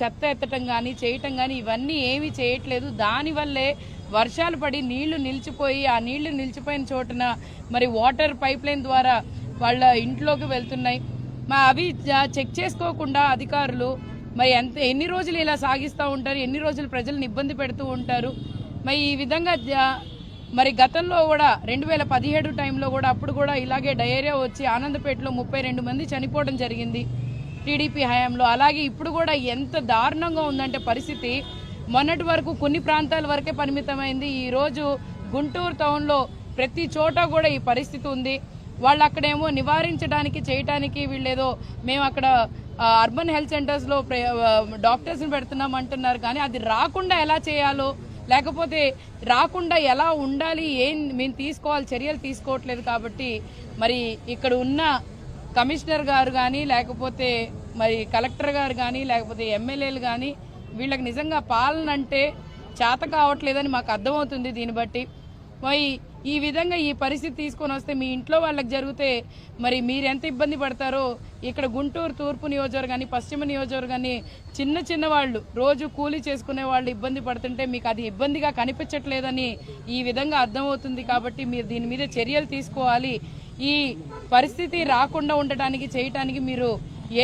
చెత్త ఎత్తటం కానీ చేయటం కానీ ఇవన్నీ ఏమీ చేయట్లేదు. దానివల్లే వర్షాలు పడి నీళ్ళు నిలిచిపోయి ఆ నీళ్ళు నిలిచిపోయిన చోటున మరి వాటర్ పైప్ లైన్ ద్వారా వాళ్ళ ఇంట్లోకి వెళ్తున్నాయి. మా అవి చెక్ చేసుకోకుండా అధికారులు మరి ఎంత ఎన్ని రోజులు ఇలా సాగిస్తూ ఉంటారు ఎన్ని రోజులు ప్రజలను ఇబ్బంది పెడుతూ ఉంటారు. మరి ఈ విధంగా మరి గతంలో కూడా రెండు వేల పదిహేడు టైంలో కూడా అప్పుడు కూడా ఇలాగే డయేరియా వచ్చి ఆనందపేటలో ముప్పై రెండు మంది చనిపోవడం జరిగింది. టీడీపీ హయాంలో. అలాగే ఇప్పుడు కూడా ఎంత దారుణంగా ఉందంటే పరిస్థితి. మొన్నటి వరకు కొన్ని ప్రాంతాల వరకే పరిమితమైంది. ఈరోజు గుంటూరు టౌన్లో ప్రతి చోట కూడా ఈ పరిస్థితి ఉంది. వాళ్ళు అక్కడేమో నివారించడానికి చేయటానికి వీళ్ళేదో మేము అక్కడ అర్బన్ హెల్త్ సెంటర్స్లో డాక్టర్స్ని పెడుతున్నాం అంటున్నారు. కానీ అది రాకుండా ఎలా చేయాలో లేకపోతే రాకుండా ఎలా ఉండాలి ఏం మేము తీసుకోవాలి చర్యలు తీసుకోవట్లేదు కాబట్టి మరి ఇక్కడ ఉన్న కమిషనర్ గారు కానీ లేకపోతే మరి కలెక్టర్ గారు కానీ లేకపోతే ఎమ్మెల్యేలు కానీ వీళ్ళకి నిజంగా పాలన అంటే చేత కావట్లేదని మాకు అర్థమవుతుంది దీన్ని బట్టి. మరి ఈ విధంగా ఈ పరిస్థితి తీసుకొని వస్తే మీ ఇంట్లో వాళ్ళకి జరిగితే మరి మీరు ఎంత ఇబ్బంది పడతారో ఇక్కడ గుంటూరు తూర్పు నియోజకవర్గాన్ని పశ్చిమ నియోజకవర్గాన్ని చిన్న చిన్న వాళ్ళు రోజు కూలీ చేసుకునే వాళ్ళు ఇబ్బంది పడుతుంటే మీకు అది ఇబ్బందిగా కనిపించట్లేదని ఈ విధంగా అర్థమవుతుంది కాబట్టి మీరు దీని మీద చర్యలు తీసుకోవాలి. ఈ పరిస్థితి రాకుండా ఉండటానికి చేయటానికి మీరు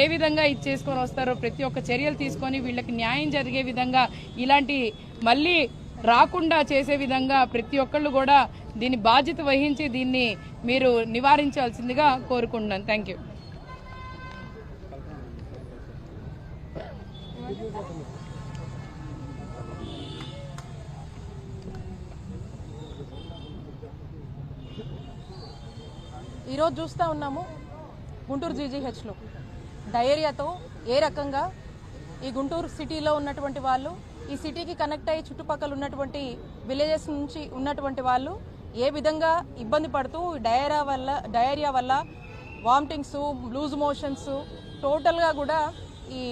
ఏ విధంగా ఇది చేసుకొని వస్తారో ప్రతి ఒక్క చర్యలు తీసుకొని వీళ్ళకి న్యాయం జరిగే విధంగా ఇలాంటి మళ్ళీ రాకుండా చేసే విధంగా ప్రతి ఒక్కళ్ళు కూడా దీని బాధ్యత వహించి దీన్ని మీరు నివారించాల్సిందిగా కోరుకుంటున్నాను. థ్యాంక్ ఈరోజు చూస్తూ ఉన్నాము గుంటూరు జీజీహెచ్లో. డయేరియాతో ఏ రకంగా ఈ గుంటూరు సిటీలో ఉన్నటువంటి వాళ్ళు ఈ సిటీకి కనెక్ట్ అయ్యి చుట్టుపక్కల ఉన్నటువంటి విలేజెస్ నుంచి ఉన్నటువంటి వాళ్ళు ఏ విధంగా ఇబ్బంది పడుతూ డయేరియా వల్ల డయేరియా వల్ల వామిటింగ్స్ లూజ్ మోషన్స్ టోటల్గా కూడా ఈ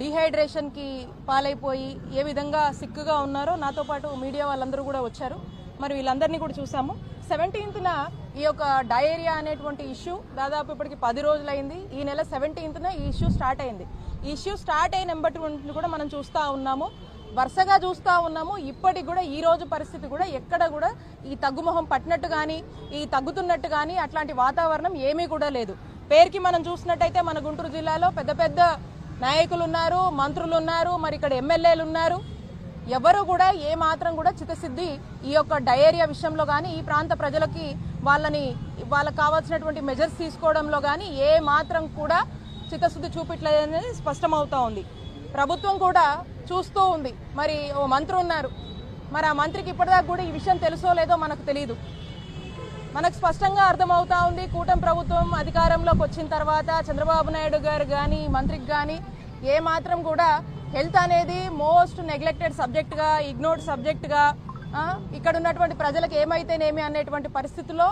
డిహైడ్రేషన్కి పాలైపోయి ఏ విధంగా సిక్కుగా ఉన్నారో నాతో పాటు మీడియా వాళ్ళందరూ కూడా వచ్చారు. మరి వీళ్ళందరినీ కూడా చూసాము. సెవెంటీన్త్న ఈ యొక్క డయేరియా అనేటువంటి ఇష్యూ దాదాపు ఇప్పటికి పది రోజులైంది. ఈ నెల సెవెంటీన్త్న ఈ ఇష్యూ స్టార్ట్ అయింది. ఈ ఇష్యూ స్టార్ట్ అయిన నెంబర్ కూడా మనం చూస్తూ ఉన్నాము. వరుసగా చూస్తూ ఉన్నాము. ఇప్పటికి కూడా ఈ రోజు పరిస్థితి కూడా ఎక్కడ కూడా ఈ తగ్గుముఖం పట్టినట్టు కానీ ఈ తగ్గుతున్నట్టు కానీ అట్లాంటి వాతావరణం ఏమీ కూడా లేదు. పేరుకి మనం చూసినట్టయితే మన గుంటూరు జిల్లాలో పెద్ద పెద్ద నాయకులు ఉన్నారు మంత్రులు ఉన్నారు మరి ఇక్కడ ఎమ్మెల్యేలు ఉన్నారు. ఎవరు కూడా ఏ మాత్రం కూడా చిత్తశుద్ధి ఈ యొక్క డయేరియా విషయంలో కానీ ఈ ప్రాంత ప్రజలకి వాళ్ళని వాళ్ళకి కావాల్సినటువంటి మెజర్స్ తీసుకోవడంలో కానీ ఏ మాత్రం కూడా చిత్తశుద్ధి చూపించలేదనేది స్పష్టమవుతా ఉంది. ప్రభుత్వం కూడా చూస్తూ ఉంది. మరి ఓ మంత్రి ఉన్నారు. మరి ఆ మంత్రికి ఇప్పటిదాకా కూడా ఈ విషయం తెలుసో లేదో మనకు తెలియదు మనకు స్పష్టంగా అర్థమవుతా ఉంది. కూటమి ప్రభుత్వం అధికారంలోకి వచ్చిన తర్వాత చంద్రబాబు నాయుడు గారు కానీ మంత్రికి కానీ ఏ మాత్రం కూడా హెల్త్ అనేది మోస్ట్ నెగ్లెక్టెడ్ సబ్జెక్ట్గా ఇగ్నోర్డ్ సబ్జెక్ట్గా ఇక్కడ ఉన్నటువంటి ప్రజలకు ఏమైతేనేమి అనేటువంటి పరిస్థితిలో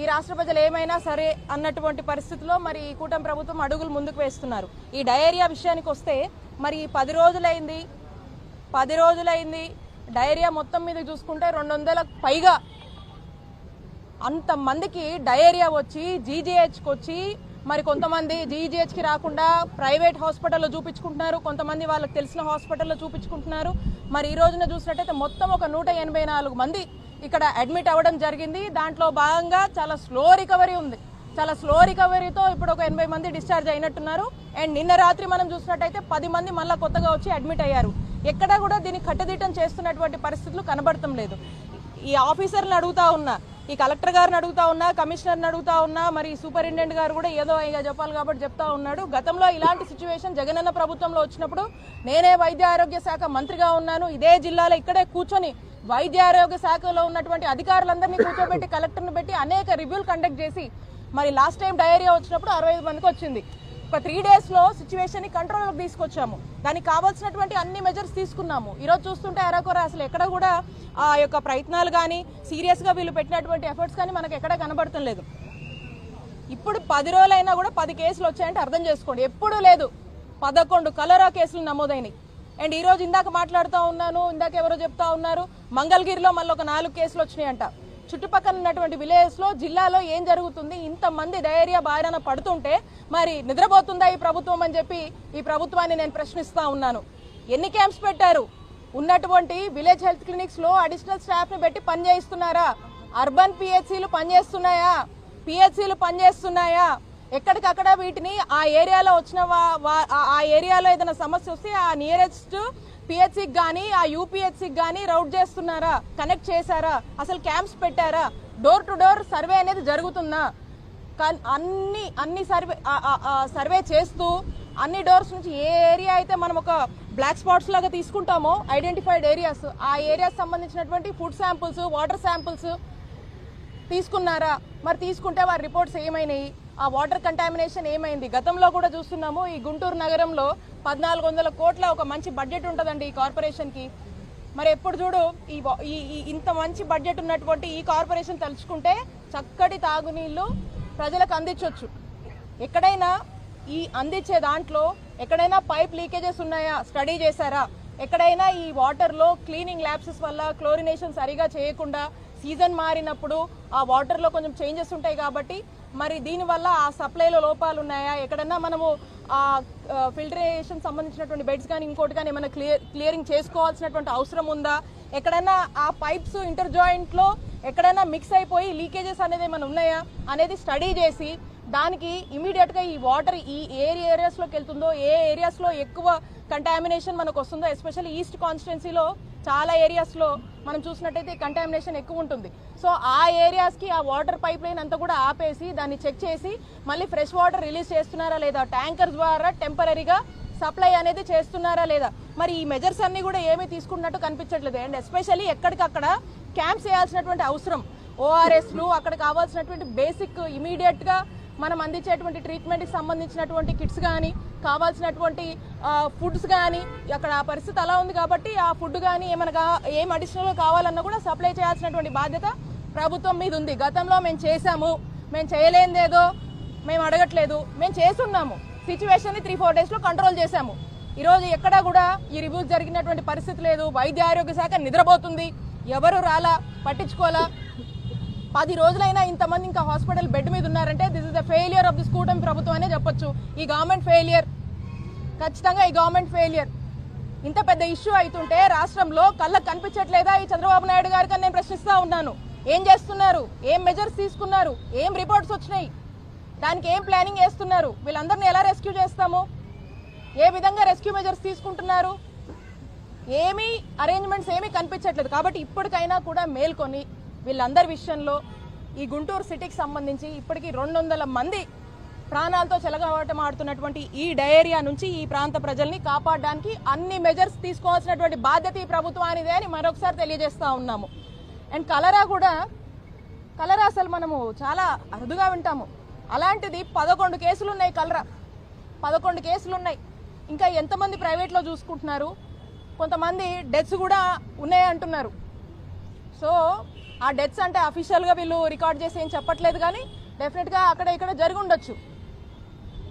ఈ రాష్ట్ర ప్రజలు ఏమైనా సరే అన్నటువంటి పరిస్థితిలో మరి ఈ కూటమి ప్రభుత్వం అడుగులు ముందుకు వేస్తున్నారు. ఈ డయేరియా విషయానికి వస్తే మరి ఈ పది రోజులైంది పది రోజులైంది డయేరియా మొత్తం మీద చూసుకుంటే రెండు వందలకు పైగా అంతమందికి డయేరియా వచ్చి జీజీహెచ్కి వచ్చి మరి కొంతమంది జీజీహెచ్కి రాకుండా ప్రైవేట్ హాస్పిటల్లో చూపించుకుంటున్నారు. కొంతమంది వాళ్ళకి తెలిసిన హాస్పిటల్లో చూపించుకుంటున్నారు. మరి ఈ రోజున చూసినట్టయితే మొత్తం ఒక నూట ఎనభై నాలుగు మంది ఇక్కడ అడ్మిట్ అవ్వడం జరిగింది. దాంట్లో భాగంగా చాలా స్లో రికవరీ ఉంది. చాలా స్లో రికవరీతో ఇప్పుడు ఒక ఎనభై మంది డిశ్చార్జ్ అయినట్టున్నారు. అండ్ నిన్న రాత్రి మనం చూసినట్టయితే పది మంది మళ్ళీ కొత్తగా వచ్చి అడ్మిట్ అయ్యారు. ఎక్కడా కూడా దీన్ని కట్టుదిట్టం చేస్తున్నటువంటి పరిస్థితులు కనబడటం లేదు. ఈ ఆఫీసర్లు అడుగుతా ఉన్నా ఈ కలెక్టర్ గారిని అడుగుతా ఉన్నా కమిషనర్ని అడుగుతా ఉన్నా మరి సూపరింటెండెంట్ గారు కూడా ఏదో ఇక చెప్పాలి కాబట్టి చెప్తా ఉన్నాడు. గతంలో ఇలాంటి సిచ్యువేషన్ జగనన్న ప్రభుత్వంలో వచ్చినప్పుడు నేనే వైద్య ఆరోగ్య శాఖ మంత్రిగా ఉన్నాను. ఇదే జిల్లాలో ఇక్కడే కూర్చొని వైద్య ఆరోగ్య శాఖలో ఉన్నటువంటి అధికారులందరినీ కూర్చోబెట్టి కలెక్టర్ని పెట్టి అనేక రివ్యూలు కండక్ట్ చేసి మరి లాస్ట్ టైం డయేరియా వచ్చినప్పుడు అరవై ఐదు మందికి వచ్చింది. ఒక త్రీ డేస్లో సిచ్యువేషన్ని కంట్రోల్లోకి తీసుకొచ్చాము. దానికి కావాల్సినటువంటి అన్ని మెజర్స్ తీసుకున్నాము. ఈరోజు చూస్తుంటే అరకొర అసలు ఎక్కడ కూడా ఆ యొక్క ప్రయత్నాలు కానీ సీరియస్గా వీళ్ళు పెట్టినటువంటి ఎఫర్ట్స్ కానీ మనకు ఎక్కడ కనబడటం లేదు. ఇప్పుడు పది రోజులైనా కూడా పది కేసులు వచ్చాయంటే అర్థం చేసుకోండి. ఎప్పుడూ లేదు. పదకొండు కలరా కేసులు నమోదైనాయి. అండ్ ఈరోజు ఇందాక మాట్లాడుతూ ఉన్నాను ఇందాక ఎవరో చెప్తా ఉన్నారు మంగళగిరిలో మళ్ళీ ఒక నాలుగు కేసులు వచ్చినాయంట. చుట్టుపక్కల ఉన్నటువంటి విలేజెస్లో జిల్లాలో ఏం జరుగుతుంది? ఇంతమంది డయేరియా బారిన పడుతుంటే మరి నిద్రపోతుందా ఈ ప్రభుత్వం అని చెప్పి ఈ ప్రభుత్వాన్ని నేను ప్రశ్నిస్తా ఉన్నాను. ఎన్ని క్యాంప్స్ పెట్టారు? ఉన్నటువంటి విలేజ్ హెల్త్ క్లినిక్స్లో అడిషనల్ స్టాఫ్ని పెట్టి పనిచేయిస్తున్నారా? అర్బన్ పిహెచ్సిలు పనిచేస్తున్నాయా? పిహెచ్సిలు పనిచేస్తున్నాయా? ఎక్కడికక్కడ వీటిని ఆ ఏరియాలో వచ్చిన వా- ఆ- ఆ ఏరియాలో ఏదైనా సమస్య వస్తే ఆ నియరెస్ట్ పిహెచ్సికి కానీ ఆ యూపీహెచ్సికి కానీ రౌట్ చేస్తున్నారా? కనెక్ట్ చేశారా? అసలు క్యాంప్స్ పెట్టారా? డోర్ టు డోర్ సర్వే అనేది జరుగుతుందా? కానీ అన్ని అన్ని సర్వే సర్వే చేస్తూ అన్ని డోర్స్ నుంచి ఏ ఏరియా అయితే మనం ఒక బ్లాక్ స్పాట్స్ లాగా తీసుకుంటామో ఐడెంటిఫైడ్ ఏరియాస్ ఆ ఏరియాస్ సంబంధించినటువంటి ఫుడ్ శాంపుల్స్ వాటర్ శాంపుల్స్ తీసుకున్నారా? మరి తీసుకుంటే వారి రిపోర్ట్స్ ఏమైనాయి? ఆ వాటర్ కంటామినేషన్ ఏమైంది? గతంలో కూడా చూస్తున్నాము ఈ గుంటూరు నగరంలో పద్నాలుగు వందల కోట్ల ఒక మంచి బడ్జెట్ ఉంటుందండి ఈ కార్పొరేషన్కి మరి ఎప్పుడు చూడు ఈ ఈ ఇంత మంచి బడ్జెట్ ఉన్నటువంటి ఈ కార్పొరేషన్ తలుచుకుంటే చక్కటి తాగునీళ్ళు ప్రజలకు అందించవచ్చు ఎక్కడైనా ఈ అందించే దాంట్లో ఎక్కడైనా పైప్ లీకేజెస్ ఉన్నాయా? స్టడీ చేశారా? ఎక్కడైనా ఈ వాటర్లో క్లీనింగ్ ల్యాబ్సెస్ వల్ల క్లోరినేషన్ సరిగా చేయకుండా సీజన్ మారినప్పుడు ఆ వాటర్లో కొంచెం చేంజెస్ ఉంటాయి కాబట్టి మరి దీనివల్ల ఆ సప్లైలో లోపాలు ఉన్నాయా? ఎక్కడన్నా మనము ఆ ఫిల్టరేషన్ సంబంధించినటువంటి బెడ్స్ కానీ ఇంకోటి కానీ ఏమైనా క్లియర్ క్లియరింగ్ చేసుకోవాల్సినటువంటి అవసరం ఉందా? ఎక్కడైనా ఆ పైప్స్ ఇంటర్ జాయింట్లో ఎక్కడైనా మిక్స్ అయిపోయి లీకేజెస్ అనేది ఏమైనా ఉన్నాయా? అనేది స్టడీ చేసి దానికి ఇమీడియట్గా ఈ వాటర్ ఈ ఏ ఏరియాస్లోకి వెళ్తుందో ఏ ఏరియాస్లో ఎక్కువ కంటామినేషన్ మనకు వస్తుందో ఎస్పెషల్లీ ఈస్ట్ కాన్స్టిట్యున్సీలో చాలా ఏరియాస్లో మనం చూసినట్టయితే కంటామినేషన్ ఎక్కువ ఉంటుంది. సో ఆ ఏరియాస్కి ఆ వాటర్ పైప్ లైన్ అంతా కూడా ఆపేసి దాన్ని చెక్ చేసి మళ్ళీ ఫ్రెష్ వాటర్ రిలీజ్ చేస్తున్నారా లేదా ట్యాంకర్ ద్వారా టెంపరీగా సప్లై అనేది చేస్తున్నారా లేదా? మరి ఈ మెజర్స్ అన్నీ కూడా ఏమీ తీసుకున్నట్టు కనిపించట్లేదు. అండ్ ఎస్పెషల్లీ ఎక్కడికక్కడ క్యాంప్స్ చేయాల్సినటువంటి అవసరం. ఓఆర్ఎస్లు అక్కడ కావాల్సినటువంటి బేసిక్ ఇమీడియట్గా మనం అందించేటువంటి ట్రీట్మెంట్కి సంబంధించినటువంటి కిట్స్ కానీ కావాల్సినటువంటి ఫుడ్స్ కానీ అక్కడ పరిస్థితి అలా ఉంది కాబట్టి ఆ ఫుడ్ కానీ ఏమైనా ఏం అడిషనల్ కావాలన్నా కూడా సప్లై చేయాల్సినటువంటి బాధ్యత ప్రభుత్వం మీద ఉంది. గతంలో మేము చేశాము. మేము చేయలేనిదేదో మేము అడగట్లేదు. మేము చేస్తున్నాము. సిచ్యువేషన్ని త్రీ ఫోర్ డేస్లో కంట్రోల్ చేశాము. ఈరోజు ఎక్కడా కూడా ఈ రివ్యూస్ జరిగినటువంటి పరిస్థితి లేదు. వైద్య ఆరోగ్య శాఖ నిద్రపోతుంది. ఎవరు రాలా? పట్టించుకోలా పది రోజులైనా ఇంతమంది ఇంకా హాస్పిటల్ బెడ్ మీద ఉన్నారంటే this is the failure of this కూటమి ప్రభుత్వం అనే చెప్పొచ్చు. ఈ గవర్నమెంట్ ఫెయిలియర్ ఖచ్చితంగా ఈ గవర్నమెంట్ ఫెయిలియర్ ఇంత పెద్ద ఇష్యూ అవుతుంటే రాష్ట్రంలో కళ్ళకు కనిపించట్లేదా ఈ చంద్రబాబు నాయుడు గారికి నేను ప్రశ్నిస్తా ఉన్నాను. ఏం చేస్తున్నారు? ఏం మెజర్స్ తీసుకున్నారు? ఏం రిపోర్ట్స్ వచ్చినాయి? దానికి ఏం ప్లానింగ్ చేస్తున్నారు? వీళ్ళందరినీ ఎలా రెస్క్యూ చేస్తాము? ఏ విధంగా రెస్క్యూ మెజర్స్ తీసుకుంటున్నారు? ఏమీ అరేంజ్మెంట్స్ ఏమీ కనిపించట్లేదు. కాబట్టి ఇప్పటికైనా కూడా మేల్కొని వీళ్ళందరి విషయంలో ఈ గుంటూరు సిటీకి సంబంధించి ఇప్పటికీ రెండు వందల మంది ప్రాణాలతో చెలగవటం ఆడుతున్నటువంటి ఈ డయేరియా నుంచి ఈ ప్రాంత ప్రజల్ని కాపాడడానికి అన్ని మెజర్స్ తీసుకోవాల్సినటువంటి బాధ్యత ఈ ప్రభుత్వానిదే అని మరొకసారి తెలియజేస్తూ ఉన్నాము. అండ్ కలరా కూడా కలరా అసలు మనము చాలా అరుదుగా వింటాము. అలాంటిది పదకొండు కేసులు ఉన్నాయి కలరా. పదకొండు కేసులు ఉన్నాయి ఇంకా ఎంతమంది ప్రైవేట్లో చూసుకుంటున్నారు? కొంతమంది డెత్స్ కూడా ఉన్నాయి అంటున్నారు సో ఆ డెత్స్ అంటే అఫీషియల్గా వీళ్ళు రికార్డ్ చేసి ఏం చెప్పట్లేదు కానీ డెఫినెట్గా అక్కడ ఇక్కడ జరిగి ఉండొచ్చు.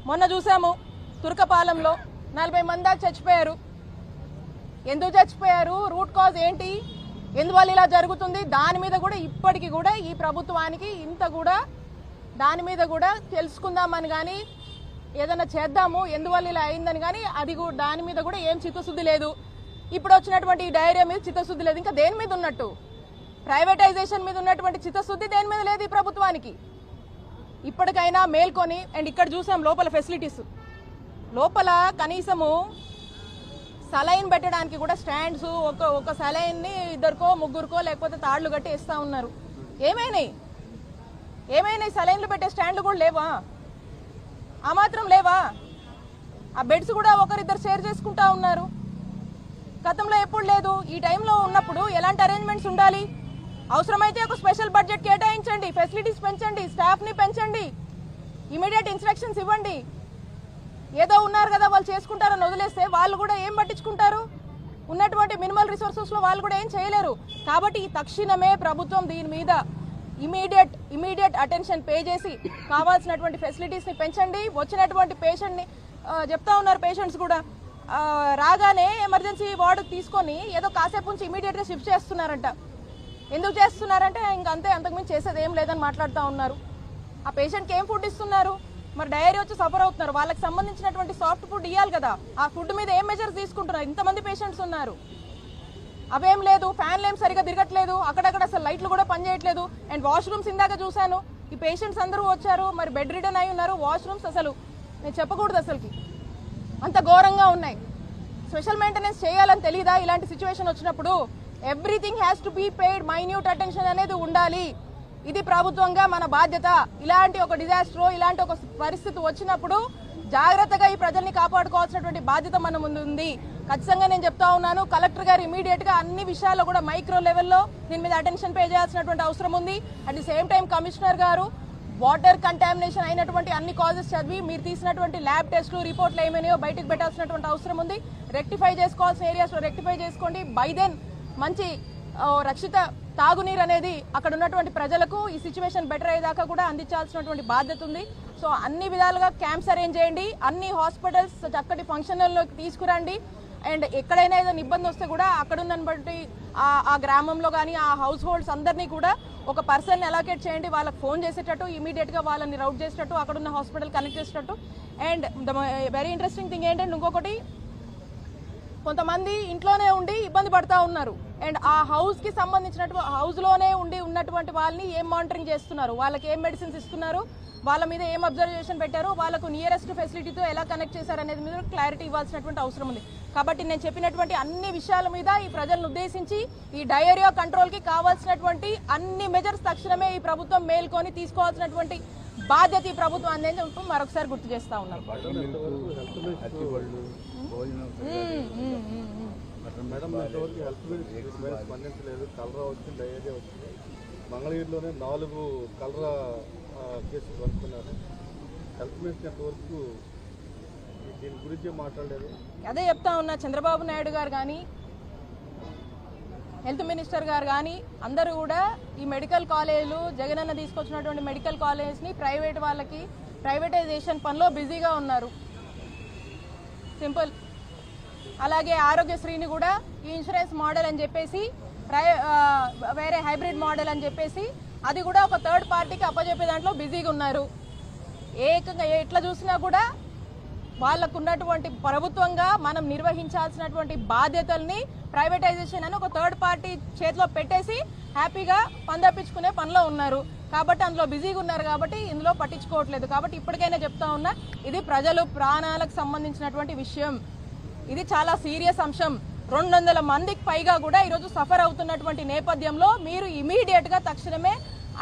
మొన్న చూసాము తుర్కపాలెంలో నలభై మంది దాకా చచ్చిపోయారు. ఎందుకు చచ్చిపోయారు? రూట్ కాజ్ ఏంటి? ఎందువల్ల ఇలా జరుగుతుంది? దాని మీద కూడా ఇప్పటికీ కూడా ఈ ప్రభుత్వానికి ఇంత కూడా దాని మీద కూడా తెలుసుకుందామని కానీ ఏదైనా చేద్దాము ఎందువల్ల ఇలా అయిందని కానీ అది కూడా దాని మీద కూడా ఏం చిత్తశుద్ధి లేదు. ఇప్పుడు వచ్చినటువంటి ఈ డైరియా మీద చిత్తశుద్ధి లేదు. ఇంకా దేని మీద ఉన్నట్టు? ప్రైవేటైజేషన్ మీద ఉన్నటువంటి చిత్తశుద్ధి దేని మీద లేదు ఈ ప్రభుత్వానికి. ఇప్పటికైనా మేల్కొని అండ్ ఇక్కడ చూసాం లోపల ఫెసిలిటీస్. లోపల కనీసము సలైన్ పెట్టడానికి కూడా స్టాండ్స్ ఒక ఒక సలైన్ని ఇద్దరికో ముగ్గురికో లేకపోతే తాళ్ళు కట్టి ఇస్తూ ఉన్నారు. ఏమైనాయి? ఏమైనాయి? సలైన్లు పెట్టే స్టాండ్లు కూడా లేవా? ఆ మాత్రం లేవా? ఆ బెడ్స్ కూడా ఒకరిద్దరు షేర్ చేసుకుంటా ఉన్నారు. గతంలో ఎప్పుడు లేదు. ఈ టైంలో ఉన్నప్పుడు ఎలాంటి అరేంజ్మెంట్స్ ఉండాలి? అవసరమైతే ఒక స్పెషల్ బడ్జెట్ కేటాయించండి ఫెసిలిటీస్ పెంచండి స్టాఫ్ని పెంచండి ఇమీడియట్ ఇన్స్ట్రక్షన్స్ ఇవ్వండి. ఏదో ఉన్నారు కదా వాళ్ళు చేసుకుంటారని వదిలేస్తే వాళ్ళు కూడా ఏం పట్టించుకుంటారు? ఉన్నటువంటి మినిమల్ రిసోర్సెస్లో వాళ్ళు కూడా ఏం చేయలేరు. కాబట్టి ఈ తక్షణమే ప్రభుత్వం దీని మీద ఇమీడియట్ ఇమీడియట్ అటెన్షన్ పే చేసి కావాల్సినటువంటి ఫెసిలిటీస్ని పెంచండి. వచ్చినటువంటి పేషెంట్ని చెప్తా ఉన్నారు పేషెంట్స్ కూడా. రాగానే ఎమర్జెన్సీ వార్డు తీసుకొని ఏదో కాసేపు నుంచి ఇమీడియట్గా షిఫ్ట్ చేస్తున్నారంట. ఎందుకు చేస్తున్నారంటే ఇంక అంతే అంతకుమించి చేసేది ఏం లేదని మాట్లాడుతూ ఉన్నారు. ఆ పేషెంట్కి ఏం ఫుడ్ ఇస్తున్నారు? మరి డైరీ వచ్చి సఫర్ అవుతున్నారు. వాళ్ళకి సంబంధించినటువంటి సాఫ్ట్ ఫుడ్ ఇవ్వాలి కదా. ఆ ఫుడ్ మీద ఏం మెజర్స్ తీసుకుంటున్నారు? ఇంతమంది పేషెంట్స్ ఉన్నారు. అవేం లేదు ఫ్యాన్లు ఏం సరిగా తిరగట్లేదు. అక్కడక్కడ అసలు లైట్లు కూడా పనిచేయట్లేదు అండ్ వాష్రూమ్స్ ఇందాక చూశాను. ఈ పేషెంట్స్ అందరూ వచ్చారు. మరి బెడ్ రిటర్న్ అయి ఉన్నారు. వాష్రూమ్స్ అసలు నేను చెప్పకూడదు అసలుకి. అంత ఘోరంగా ఉన్నాయి. స్పెషల్ మెయింటెనెన్స్ చేయాలని తెలియదా ఇలాంటి సిచ్యువేషన్ వచ్చినప్పుడు everything has to be paid. Minute attention అనేది ఉండాలి. ఇది ప్రభుత్వంగా మన బాధ్యత. ఇలాంటి ఒక డిజాస్టర్ ఇలాంటి ఒక పరిస్థితి వచ్చినప్పుడు జాగ్రత్తగా ఈ ప్రజల్ని కాపాడుకోవాల్సినటువంటి బాధ్యత మన ముందు ఉంది. ఖచ్చితంగా నేను చెప్తా ఉన్నాను కలెక్టర్ గారు ఇమీడియట్గా అన్ని విషయాల్లో కూడా మైక్రో లెవెల్లో దీని మీద అటెన్షన్ పే చేయాల్సినటువంటి అవసరం ఉంది. At the same time commissioner గారు వాటర్ కంటామినేషన్ అయినటువంటి అన్ని కాజెస్ చదివి మీరు తీసినటువంటి ల్యాబ్ టెస్టులు రిపోర్ట్లు ఏమైనాయో బయటకు పెట్టాల్సినటువంటి అవసరం ఉంది. రెక్టిఫై చేసుకోవాల్సిన ఏరియాస్లో రెక్టిఫై చేసుకోండి. బై దెన్ మంచి రక్షిత తాగునీరు అనేది అక్కడ ఉన్నటువంటి ప్రజలకు ఈ సిచ్యువేషన్ బెటర్ అయ్యేదాకా కూడా అందించాల్సినటువంటి బాధ్యత ఉంది. సో అన్ని విధాలుగా క్యాంప్స్ అరేంజ్ చేయండి. అన్ని హాస్పిటల్స్ చక్కటి ఫంక్షన్లలోకి తీసుకురండి. అండ్ ఎక్కడైనా ఏదైనా ఇబ్బంది వస్తే కూడా అక్కడ ఉన్నటువంటి బట్టి ఆ గ్రామంలో కానీ ఆ హౌస్ హోల్డ్స్ అందరినీ కూడా ఒక పర్సన్ అలొకేట్ చేయండి. వాళ్ళకి ఫోన్ చేసేటట్టు ఇమీడియట్గా వాళ్ళని రౌట్ చేసేటట్టు అక్కడ ఉన్న హాస్పిటల్ కనెక్ట్ చేసేటట్టు. And the very interesting thing ఏంటంటే ఇంకొకటి కొంతమంది ఇంట్లోనే ఉండి ఇబ్బంది పడతా ఉన్నారు. అండ్ ఆ హౌస్కి సంబంధించినటువంటి హౌస్లోనే ఉండి ఉన్నటువంటి వాళ్ళని ఏం మానిటరింగ్ చేస్తున్నారు? వాళ్ళకి ఏం మెడిసిన్స్ ఇస్తున్నారు? వాళ్ళ మీద ఏం అబ్జర్వేషన్ పెట్టారు? వాళ్ళకు నియరెస్ట్ ఫెసిలిటీతో ఎలా కనెక్ట్ చేశారు అనేది మీద క్లారిటీ ఇవ్వాల్సినటువంటి అవసరం ఉంది. కాబట్టి నేను చెప్పినటువంటి అన్ని విషయాల మీద ఈ ప్రజలను ఉద్దేశించి ఈ డయేరియా కంట్రోల్కి కావాల్సినటువంటి అన్ని మెజర్స్ తక్షణమే ఈ ప్రభుత్వం మేల్కొని తీసుకోవాల్సినటువంటి బాధ్యత ఈ ప్రభుత్వం అందని చెప్పి మరొకసారి గుర్తు చేస్తా ఉన్నారు మేడం ఇంతవరకు హెల్త్ మీద స్పందించలేదు కలరా వచ్చింది డయేరియా వచ్చింది. మంగళగిరిలోనే నాలుగు కలరా కేసులు కనుక్కున్నారు హెల్త్ మినిస్ట్రీ ఇంతవరకు దీని గురించి మాట్లాడలేదు. అదే చెప్తా ఉన్నా చంద్రబాబు నాయుడు గారు కానీ హెల్త్ మినిస్టర్ గారు కానీ అందరూ కూడా ఈ మెడికల్ కాలేజీలు జగనన్న తీసుకొచ్చినటువంటి మెడికల్ కాలేజ్ని ప్రైవేట్ వాళ్ళకి ప్రైవేటైజేషన్ పనిలో బిజీగా ఉన్నారు. సింపుల్. అలాగే ఆరోగ్యశ్రీని కూడా ఈ ఇన్సూరెన్స్ మోడల్ అని చెప్పేసి ప్రై వేరే హైబ్రిడ్ మోడల్ అని చెప్పేసి అది కూడా ఒక థర్డ్ పార్టీకి అప్పచెప్పే దాంట్లో బిజీగా ఉన్నారు. ఏకంగా ఎట్లా చూసినా కూడా వాళ్ళకు ఉన్నటువంటి ప్రభుత్వంగా మనం నిర్వహించాల్సినటువంటి బాధ్యతల్ని ప్రైవేటైజేషన్ అని ఒక థర్డ్ పార్టీ చేతిలో పెట్టేసి హ్యాపీగా పందపించుకునే పనిలో ఉన్నారు. కాబట్టి అందులో బిజీగా ఉన్నారు కాబట్టి ఇందులో పట్టించుకోవట్లేదు. కాబట్టి ఇప్పటికైనా చెప్తా ఉన్నా ఇది ప్రజలు ప్రాణాలకు సంబంధించినటువంటి విషయం. ఇది చాలా సీరియస్ అంశం. రెండు వందల మందికి పైగా కూడా ఈరోజు సఫర్ అవుతున్నటువంటి నేపథ్యంలో మీరు ఇమీడియట్గా తక్షణమే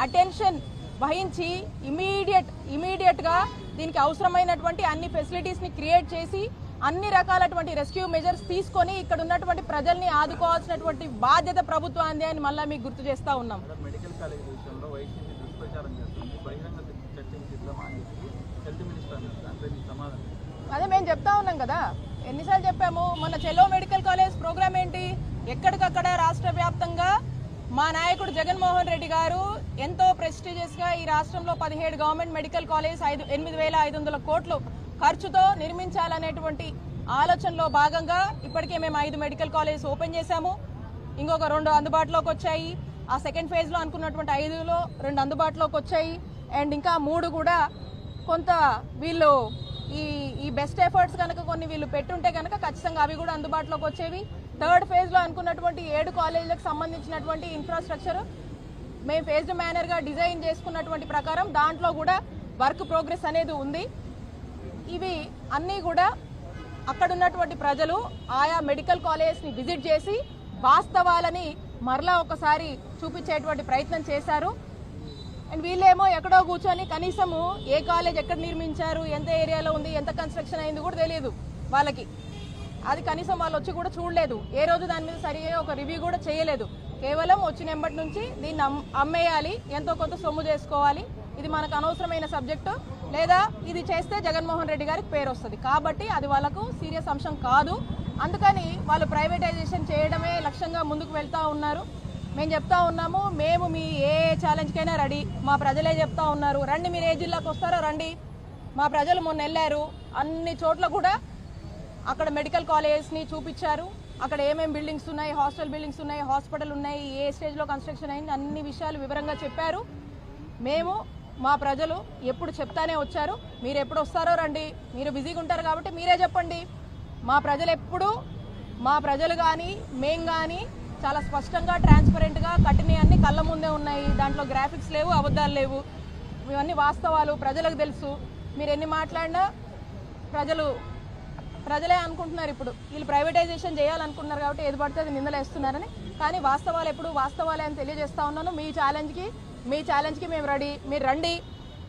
అటెన్షన్ వహించి ఇమీడియట్ ఇమీడియట్గా దీనికి అవసరమైనటువంటి అన్ని ఫెసిలిటీస్ని క్రియేట్ చేసి అన్ని రకాలటువంటి రెస్క్యూ మెజర్స్ తీసుకొని ఇక్కడ ఉన్నటువంటి ప్రజల్ని ఆదుకోవాల్సినటువంటి బాధ్యత ప్రభుత్వాన్ని అని మళ్ళీ మీకు గుర్తు చేస్తా ఉన్నాం మెడికల్ కాలేజ్ విషయంలో వైసీపీ దుష్ప్రచారం చేస్తుంది బహిరంగ చర్చకి సిద్ధమా అని చెప్పి హెల్త్ మినిస్టర్ అన్నారు దాంట్లో మీ సమాధానం అదే మేము చెప్తా ఉన్నాం కదా. ఎన్నిసార్లు చెప్పాము? మన చెలో మెడికల్ కాలేజ్ ప్రోగ్రామ్ ఏంటి? ఎక్కడికక్కడ రాష్ట్ర వ్యాప్తంగా మా నాయకుడు జగన్మోహన్ రెడ్డి గారు ఎంతో ప్రెస్టీజియస్గా ఈ రాష్ట్రంలో పదిహేడు గవర్నమెంట్ మెడికల్ కాలేజ్ ఐదు ఎనిమిది వేల ఐదు వందల కోట్లు ఖర్చుతో నిర్మించాలనేటువంటి ఆలోచనలో భాగంగా ఇప్పటికే మేము ఐదు మెడికల్ కాలేజ్ ఓపెన్ చేశాము. ఇంకొక రెండు అందుబాటులోకి వచ్చాయి. ఆ సెకండ్ ఫేజ్లో అనుకున్నటువంటి ఐదులో రెండు అందుబాటులోకి వచ్చాయి. అండ్ ఇంకా మూడు కూడా కొంత వీళ్ళు ఈ ఈ బెస్ట్ ఎఫర్ట్స్ కనుక కొన్ని వీళ్ళు పెట్టుంటే కనుక ఖచ్చితంగా అవి కూడా అందుబాటులోకి వచ్చేవి. థర్డ్ ఫేజ్లో అనుకున్నటువంటి ఏడు కాలేజీలకు సంబంధించినటువంటి ఇన్ఫ్రాస్ట్రక్చర్ మేము ఫేజ్డ్ మేనర్గా డిజైన్ చేసుకున్నటువంటి ప్రకారం దాంట్లో కూడా వర్క్ ప్రోగ్రెస్ అనేది ఉంది. ఇవి అన్నీ కూడా అక్కడ ఉన్నటువంటి ప్రజలు ఆయా మెడికల్ కాలేజెస్ని విజిట్ చేసి వాస్తవాలని మరలా ఒకసారి చూపించేటువంటి ప్రయత్నం చేశారు. అండ్ వీళ్ళేమో ఎక్కడో కూర్చొని కనీసము ఏ కాలేజ్ ఎక్కడ నిర్మించారు ఎంత ఏరియాలో ఉంది ఎంత కన్స్ట్రక్షన్ అయింది కూడా తెలియదు వాళ్ళకి. అది కనీసం వాళ్ళు వచ్చి కూడా చూడలేదు. ఏ రోజు దాని మీద సరి ఒక రివ్యూ కూడా చేయలేదు. కేవలం వచ్చిన ఎంబటి నుంచి దీన్ని అమ్మేయాలి ఎంతో కొంత సొమ్ము చేసుకోవాలి. ఇది మనకు అనవసరమైన సబ్జెక్టు లేదా ఇది చేస్తే జగన్మోహన్ రెడ్డి గారికి పేరు వస్తుంది. కాబట్టి అది వాళ్ళకు సీరియస్ అంశం కాదు. అందుకని వాళ్ళు ప్రైవేటైజేషన్ చేయడమే లక్ష్యంగా ముందుకు వెళ్తా ఉన్నారు. మేము చెప్తా ఉన్నాము మేము మీ ఏ ఛాలెంజ్కైనా రెడీ. మా ప్రజలే చెప్తా ఉన్నారు. రండి మీరు ఏ జిల్లాకు వస్తారో రండి. మా ప్రజలు మొన్న వెళ్ళారు. అన్ని చోట్ల కూడా అక్కడ మెడికల్ కాలేజెస్ని చూపించారు. అక్కడ ఏమేమి బిల్డింగ్స్ ఉన్నాయి హాస్టల్ బిల్డింగ్స్ ఉన్నాయి హాస్పిటల్ ఉన్నాయి ఏ స్టేజ్లో కన్స్ట్రక్షన్ అయింది అన్ని విషయాలు వివరంగా చెప్పారు. మేము మా ప్రజలు ఎప్పుడు చెప్తానే వచ్చారు. మీరు ఎప్పుడు వస్తారో రండి. మీరు బిజీగా ఉంటారు కాబట్టి మీరే చెప్పండి. మా ప్రజలు ఎప్పుడు మా ప్రజలు కానీ మేం కానీ చాలా స్పష్టంగా ట్రాన్స్పరెంట్గా కట్టినవి అన్ని కళ్ళ ముందే ఉన్నాయి. దాంట్లో గ్రాఫిక్స్ లేవు అబద్ధాలు లేవు. ఇవన్నీ వాస్తవాలు ప్రజలకు తెలుసు. మీరు ఎన్ని మాట్లాడినా ప్రజలు ప్రజలే అనుకుంటున్నారు ఇప్పుడు. వీళ్ళు ప్రైవేటైజేషన్ చేయాలనుకుంటున్నారు కాబట్టి ఏది పడితే అది నిందలేస్తున్నారని. కానీ వాస్తవాలు ఎప్పుడు వాస్తవాలే అని తెలియజేస్తా ఉన్నాను. మీ ఛాలెంజ్కి మీ ఛాలెంజ్కి మేము రెడీ. మీరు రండి.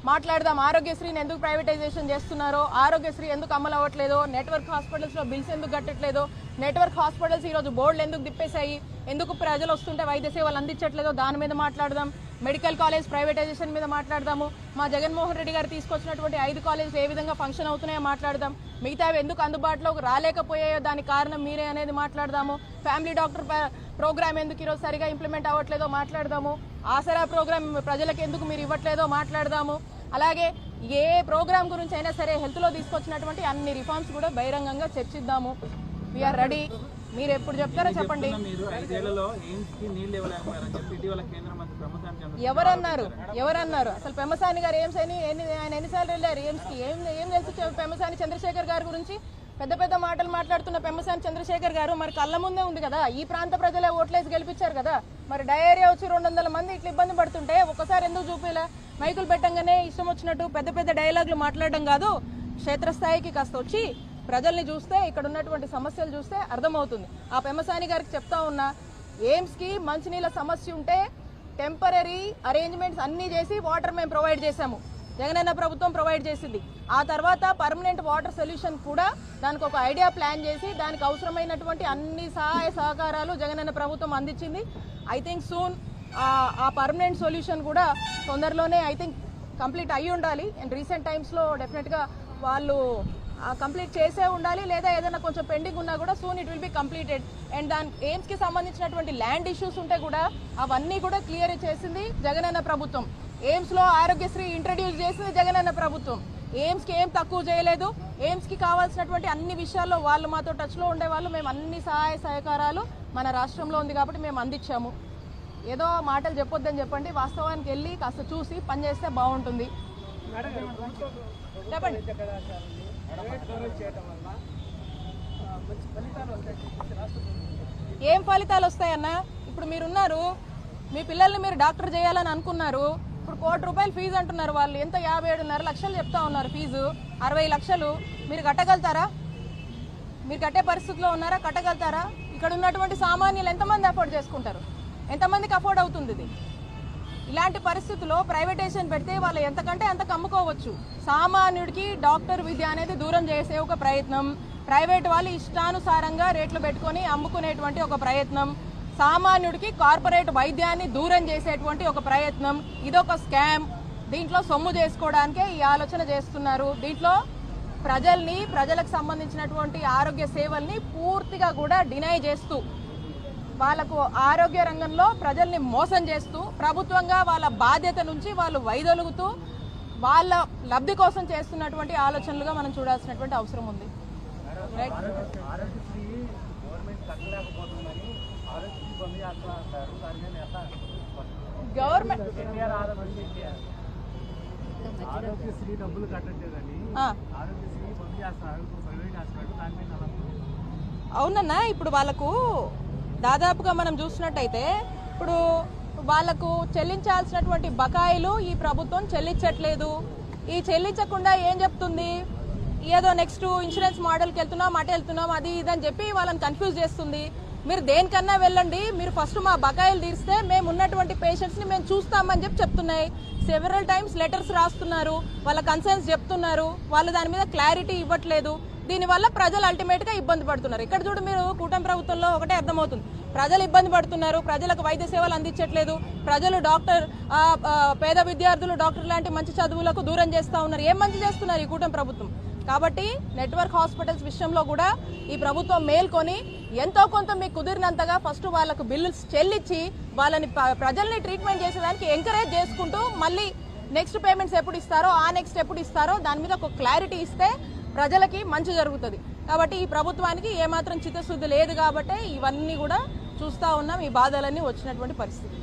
మాట్లాడదాం. ఆరోగ్యశ్రీని ఎందుకు ప్రైవేటైజేషన్ చేస్తున్నారో ఆరోగ్యశ్రీ ఎందుకు అమలు అవ్వట్లేదో నెట్వర్క్ హాస్పిటల్స్లో బిల్స్ ఎందుకు కట్టట్లేదో నెట్వర్క్ హాస్పిటల్స్ ఈరోజు బోర్డులు ఎందుకు దిప్పేశాయి ఎందుకు ప్రజలు వస్తుంటే వైద్య సేవలు అందించట్లేదో దాని మీద మాట్లాడదాం. మెడికల్ కాలేజ్ ప్రైవేటైజేషన్ మీద మాట్లాడదాము. మా జగన్మోహన్ రెడ్డి గారు తీసుకొచ్చినటువంటి ఐదు కాలేజీలు ఏ విధంగా ఫంక్షన్ అవుతున్నాయో మాట్లాడదాం. మిగతావి ఎందుకు అందుబాటులోకి రాలేకపోయాయో దానికి కారణం మీరే అనేది మాట్లాడదాము. ఫ్యామిలీ డాక్టర్ ప్ర- ప్రోగ్రామ్ ఎందుకు ఈరోజు సరిగా ఇంప్లిమెంట్ అవ్వట్లేదో మాట్లాడదాము. ఆసరా ప్రోగ్రామ్ ప్రజలకు ఎందుకు మీరు ఇవ్వట్లేదో మాట్లాడదాము. అలాగే ఏ ప్రోగ్రామ్ గురించి అయినా సరే హెల్త్లో తీసుకొచ్చినటువంటి అన్ని రిఫార్మ్స్ కూడా బహిరంగంగా చర్చిద్దాము. వీఆర్ రెడీ మీరు ఎప్పుడు చెప్తారో చెప్పండి. ఎయిమ్స్ ఎవరన్నారు? ఎవరన్నారు? అసలు పెమ్మసాని గారు ఏం సైని ఆయన ఎన్నిసార్లు వెళ్ళారు కి ఏం ఏం తెలుసు పెమ్మసాని చంద్రశేఖర్ గారి గురించి? పెద్ద పెద్ద మాటలు మాట్లాడుతున్న పెమ్మసాని చంద్రశేఖర్ గారు మరి కళ్ళ ముందే ఉంది కదా. ఈ ప్రాంత ప్రజలే ఓట్లేసి గెలిపించారు కదా. మరి డయేరియా వచ్చి రెండు వందల మంది ఇట్లా ఇబ్బంది పడుతుంటే ఒకసారి ఎందుకు చూపిలా? మైకులు పెట్టంగానే ఇష్టం వచ్చినట్టు పెద్ద పెద్ద డైలాగులు మాట్లాడడం కాదు క్షేత్రస్థాయికి కాస్త వచ్చి ప్రజల్ని చూస్తే ఇక్కడ ఉన్నటువంటి సమస్యలు చూస్తే అర్థమవుతుంది. ఆ పెమ్మసాని గారికి చెప్తా ఉన్నా ఎయిమ్స్కి మంచినీళ్ళ సమస్య ఉంటే టెంపరీ అరేంజ్మెంట్స్ అన్నీ చేసి వాటర్ మేము ప్రొవైడ్ చేశాము. జగనన్న ప్రభుత్వం ప్రొవైడ్ చేసింది. ఆ తర్వాత పర్మనెంట్ వాటర్ సొల్యూషన్ కూడా దానికి ఒక ఐడియా ప్లాన్ చేసి దానికి అవసరమైనటువంటి అన్ని సహాయ సహకారాలు జగనన్న ప్రభుత్వం అందించింది. ఐ థింక్ సూన్ ఆ పర్మనెంట్ సొల్యూషన్ కూడా తొందరలోనే ఐ థింక్ కంప్లీట్ అయి ఉండాలి. అండ్ రీసెంట్ టైమ్స్లో డెఫినెట్గా వాళ్ళు కంప్లీట్ చేసే ఉండాలి లేదా ఏదైనా కొంచెం పెండింగ్ ఉన్నా కూడా soon it will be completed and దాని ఎయిమ్స్కి సంబంధించినటువంటి ల్యాండ్ ఇష్యూస్ ఉంటే కూడా అవన్నీ కూడా క్లియర్ చేసింది జగనన్న ప్రభుత్వం. ఎయిమ్స్లో ఆరోగ్యశ్రీ ఇంట్రడ్యూస్ చేసింది జగనన్న ప్రభుత్వం. ఎయిమ్స్కి ఏం తక్కువ చేయలేదు. ఎయిమ్స్కి కావాల్సినటువంటి అన్ని విషయాల్లో వాళ్ళు మాతో టచ్లో ఉండేవాళ్ళు ఉండే వాళ్ళు. మేము అన్ని సహాయ సహకారాలు మన రాష్ట్రంలో ఉంది కాబట్టి మేము అందించాము. ఏదో మాటలు చెప్పొద్దని చెప్పండి వాస్తవానికి వెళ్ళి కాస్త చూసి పని చేస్తే బాగుంటుంది. చెప్పండి. ఏం ఫలితాలు వస్తాయన్న? ఇప్పుడు మీరున్నారు మీ పిల్లల్ని మీరు డాక్టర్ చేయాలని అనుకున్నారు ఇప్పుడు కోటి రూపాయలు ఫీజు అంటున్నారు వాళ్ళు ఎంత యాభై ఏడున్నర లక్షలు చెప్తా ఉన్నారు ఫీజు అరవై లక్షలు మీరు కట్టగలుగుతారా? మీరు కట్టే పరిస్థితిలో ఉన్నారా? కట్టగలుగుతారా? ఇక్కడ ఉన్నటువంటి సామాన్యులు ఎంతమంది అఫోర్డ్ చేసుకుంటారు? ఎంతమందికి అఫోర్డ్ అవుతుంది ఇది? ఇలాంటి పరిస్థితుల్లో ప్రైవేటైజేషన్ పెడితే వాళ్ళు ఎంతకంటే అంత కమ్ముకోవచ్చు. సామాన్యుడికి డాక్టర్ విద్య అనేది దూరం చేసే ఒక ప్రయత్నం. ప్రైవేట్ వాళ్ళు ఇష్టానుసారంగా రేట్లు పెట్టుకొని అమ్ముకునేటువంటి ఒక ప్రయత్నం. సామాన్యుడికి కార్పొరేట్ వైద్యాన్ని దూరం చేసేటువంటి ఒక ప్రయత్నం. ఇదొక స్కామ్ దీంట్లో సొమ్ము చేసుకోవడానికే ఈ ఆలోచన చేస్తున్నారు. దీంట్లో ప్రజల్ని ప్రజలకు సంబంధించినటువంటి ఆరోగ్య సేవల్ని పూర్తిగా కూడా డినై చేస్తూ వాళ్ళకు ఆరోగ్య రంగంలో ప్రజల్ని మోసం చేస్తూ ప్రభుత్వంగా వాళ్ళ బాధ్యత నుంచి వాళ్ళు వైదొలుగుతూ వాళ్ళ లబ్ధి కోసం చేస్తున్నటువంటి ఆలోచనలుగా మనం చూడాల్సినటువంటి అవసరం ఉంది. గవర్నమెంట్ అవునన్నా ఇప్పుడు వాళ్ళకు దాదాపుగా మనం చూసినట్టయితే ఇప్పుడు వాళ్ళకు చెల్లించాల్సినటువంటి బకాయిలు ఈ ప్రభుత్వం చెల్లించట్లేదు. ఈ చెల్లించకుండా ఏం చెప్తుంది? ఏదో నెక్స్ట్ ఇన్సూరెన్స్ మోడల్కి వెళ్తున్నాం అటు వెళ్తున్నాం అది ఇది అని చెప్పి వాళ్ళని కన్ఫ్యూజ్ చేస్తుంది. మీరు దేనికన్నా వెళ్ళండి మీరు ఫస్ట్ మా బకాయిలు తీరిస్తే మేము ఉన్నటువంటి పేషెంట్స్ని మేము చూస్తామని చెప్పి చెప్తున్నాయి. సెవెరల్ టైమ్స్ లెటర్స్ రాస్తున్నారు వాళ్ళ కన్సర్న్స్ చెప్తున్నారు వాళ్ళు దాని మీద క్లారిటీ ఇవ్వట్లేదు. దీనివల్ల ప్రజలు అల్టిమేట్గా ఇబ్బంది పడుతున్నారు. ఇక్కడ చూడు మీరు కూటమి ప్రభుత్వంలో ఒకటే అర్థమవుతుంది. ప్రజలు ఇబ్బంది పడుతున్నారు ప్రజలకు వైద్య సేవలు అందించట్లేదు ప్రజలు డాక్టర్ పేద విద్యార్థులు డాక్టర్ లాంటి మంచి చదువులకు దూరం చేస్తూ ఉన్నారు. ఏం మంచి చేస్తున్నారు ఈ కూటమి ప్రభుత్వం? కాబట్టి నెట్వర్క్ హాస్పిటల్స్ విషయంలో కూడా ఈ ప్రభుత్వం మేల్కొని ఎంతో కొంత మీకు కుదిరినంతగా ఫస్ట్ వాళ్ళకు బిల్లు చెల్లించి వాళ్ళని ప్రజల్ని ట్రీట్మెంట్ చేసేదానికి ఎంకరేజ్ చేసుకుంటూ మళ్ళీ నెక్స్ట్ పేమెంట్స్ ఎప్పుడు ఇస్తారో ఆ నెక్స్ట్ ఎప్పుడు ఇస్తారో దాని మీద ఒక క్లారిటీ ఇస్తే ప్రజలకి మంచి జరుగుతుంది. కాబట్టి ఈ ప్రభుత్వానికి ఏమాత్రం చిత్తశుద్ధి లేదు కాబట్టి ఇవన్నీ కూడా చూస్తూ ఉన్నాం. ఈ బాధలన్నీ వచ్చినటువంటి పరిస్థితి.